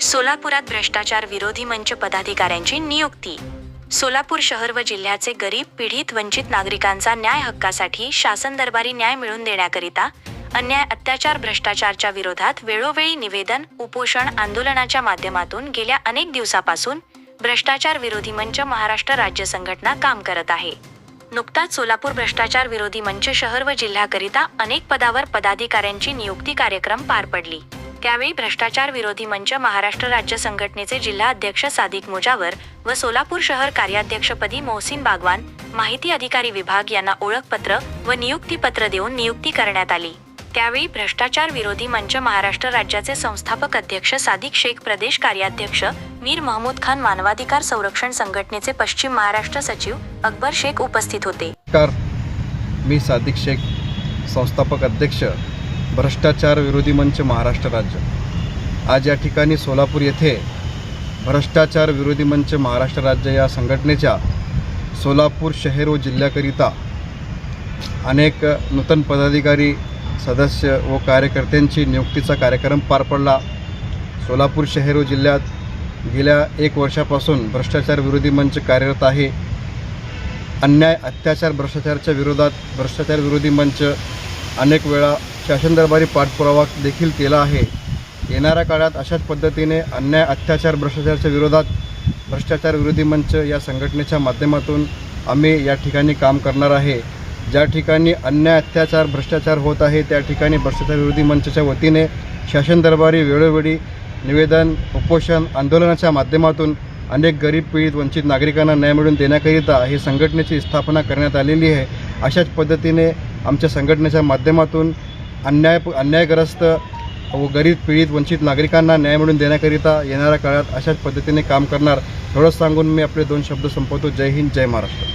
सोलापुरात भ्रष्टाचार विरोधी मंच पदाधिकाऱ्यांची नियुक्ती. सोलापूर शहर व जिल्ह्याचे गरीब पीडित वंचित नागरिकांचा न्याय हक्कासाठी शासन दरबारी न्याय मिळवून देण्याकरिता अन्याय अत्याचार भ्रष्टाचारच्या विरोधात वेळोवेळी निवेदन उपोषण आंदोलनाच्या माध्यमातून गेल्या अनेक दिवसापासून भ्रष्टाचार विरोधी मंच महाराष्ट्र राज्य संघटना काम करत आहे. नुकताच सोलापूर भ्रष्टाचार विरोधी मंच शहर व जिल्ह्याकरिता अनेक पदावर पदाधिकाऱ्यांची नियुक्ती कार्यक्रम पार पडली. त्यावेळी भ्रष्टाचार विरोधी मंच महाराष्ट्र राज्य संघटनेचे जिल्हा अध्यक्ष सादिक मुजावर व सोलापूर शहर कार्याध्यक्षपदी मोहसिन बागवान माहिती अधिकारी विभाग यांना ओळखपत्र व नियुक्तीपत्र देऊन नियुक्ती करण्यात आली. त्यावेळी भ्रष्टाचार विरोधी मंच महाराष्ट्र राज्याचे संस्थापक अध्यक्ष सादिक शेख प्रदेश कार्याध्यक्ष मीर महमूद खान मानवाधिकार संरक्षण संघटनेचे पश्चिम महाराष्ट्र सचिव अकबर शेख उपस्थित होते. मी सादिक शेख संस्थापक अध्यक्ष भ्रष्टाचार विरोधी मंच महाराष्ट्र राज्य. आज या ठिकाणी सोलापूर येथे भ्रष्टाचार विरोधी मंच महाराष्ट्र राज्य या संघटनेच्या सोलापूर शहर व जिल्ह्याकरिता अनेक नूतन पदाधिकारी सदस्य व कार्यकर्त्यांची नियुक्तीचा कार्यक्रम पार पडला. सोलापूर शहर व जिल्ह्यात गेल्या एक वर्षापासून भ्रष्टाचार विरोधी मंच कार्यरत आहे. अन्याय अत्याचार भ्रष्टाचाराच्या विरोधात भ्रष्टाचार विरोधी मंच अनेक वेळा शासन दरबारी पाठपुरावा देखील केला आहे. येणाऱ्या काळात अशाच पद्धतीने अन्याय अत्याचार भ्रष्टाचाराच्या विरोधात भ्रष्टाचार विरोधी मंच या संघटनेच्या माध्यमातून आम्ही या ठिकाणी काम करणार आहे. ज्या ठिकाणी अन्याय अत्याचार भ्रष्टाचार होत आहे त्या ठिकाणी भ्रष्टाचार विरोधी मंचच्या वतीने शासन दरबारी वेळोवेळी निवेदन उपोषण आंदोलनाच्या माध्यमातून अनेक गरीब पीडित वंचित नागरिकांना न्याय मिळवून देण्याकरिता ही संघटनेची स्थापना करण्यात आलेली आहे. अशाच पद्धतीने आमच्या संघटनेच्या माध्यमातून अन्याय अन्यायग्रस्त व गरीब पीडित वंचित नागरिकांना न्याय मिळवून देण्याकरिता येणाऱ्या काळात अशाच पद्धतीने काम करणार. एवढंच सांगून मी आपले दोन शब्द संपवतो. जय हिंद जय महाराष्ट्र.